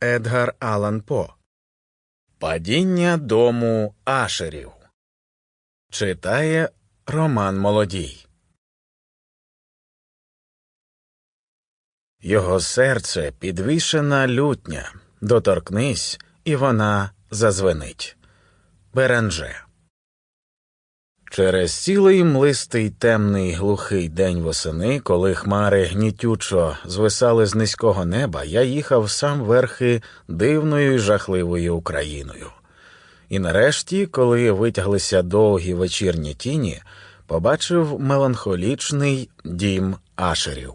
Едгар Алан По Падіння дому Ашерів Читає Роман Молодій. Його серце підвішена лютня. Доторкнись, і вона зазвенить. Беренже. Через цілий млистий темний глухий день восени, коли хмари гнітючо звисали з низького неба, я їхав сам верхи дивною і жахливою Україною. І нарешті, коли витяглися довгі вечірні тіні, побачив меланхолічний дім Ашерів.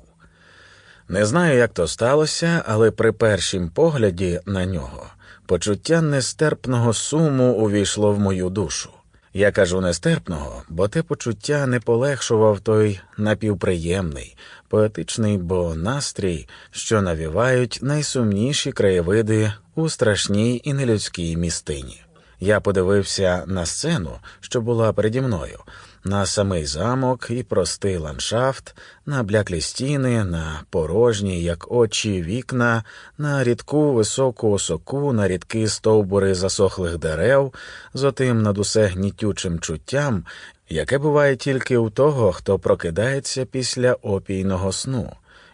Не знаю, як то сталося, але при першім погляді на нього почуття нестерпного суму увійшло в мою душу. Я кажу нестерпного, бо те почуття не полегшував той напівприємний, поетичний бо настрій, що навівають найсумніші краєвиди у страшній і нелюдській містині. Я подивився на сцену, що була переді мною, на самий замок і простий ландшафт, на бляклі стіни, на порожні, як очі, вікна, на рідку високу осоку, на рідкі стовбури засохлих дерев, з отим над усе гнітючим чуттям, яке буває тільки у того, хто прокидається після опійного сну,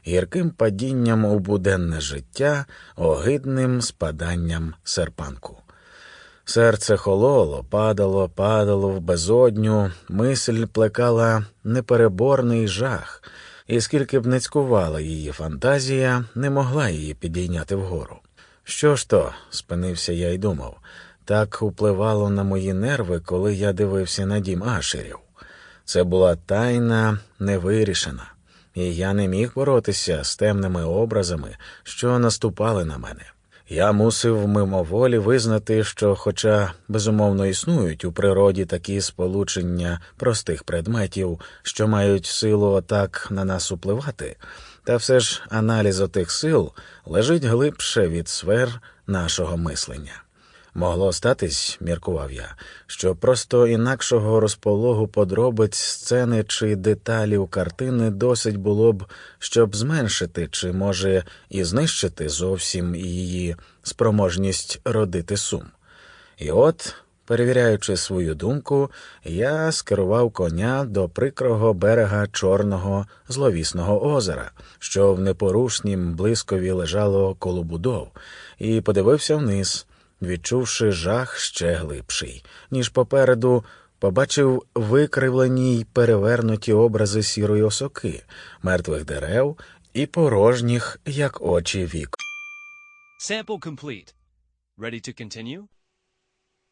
гірким падінням у буденне життя, огидним спаданням серпанку. Серце хололо, падало, падало в безодню, мисль плекала непереборний жах, і скільки б не цькувала її фантазія, не могла її підійняти вгору. Що ж то, спинився я й думав, так впливало на мої нерви, коли я дивився на дім Ашерів. Це була тайна невирішена, і я не міг боротися з темними образами, що наступали на мене. Я мусив мимоволі визнати, що, хоча безумовно існують у природі такі сполучення простих предметів, що мають силу отак на нас упливати, та все ж аналіз отих сил лежить глибше від сфер нашого мислення. Могло статись, міркував я, що просто інакшого розпологу подробиць сцени чи деталів картини досить було б, щоб зменшити чи, може, і знищити зовсім її спроможність родити сум. І от, перевіряючи свою думку, я скерував коня до прикрого берега чорного зловісного озера, що в непорушнім блискові лежало коло будов, і подивився вниз відчувши жах ще глибший, ніж попереду, побачив викривлені й перевернуті образи сірої осоки, мертвих дерев і порожніх, як очі вік. Sample complete. Ready to continue?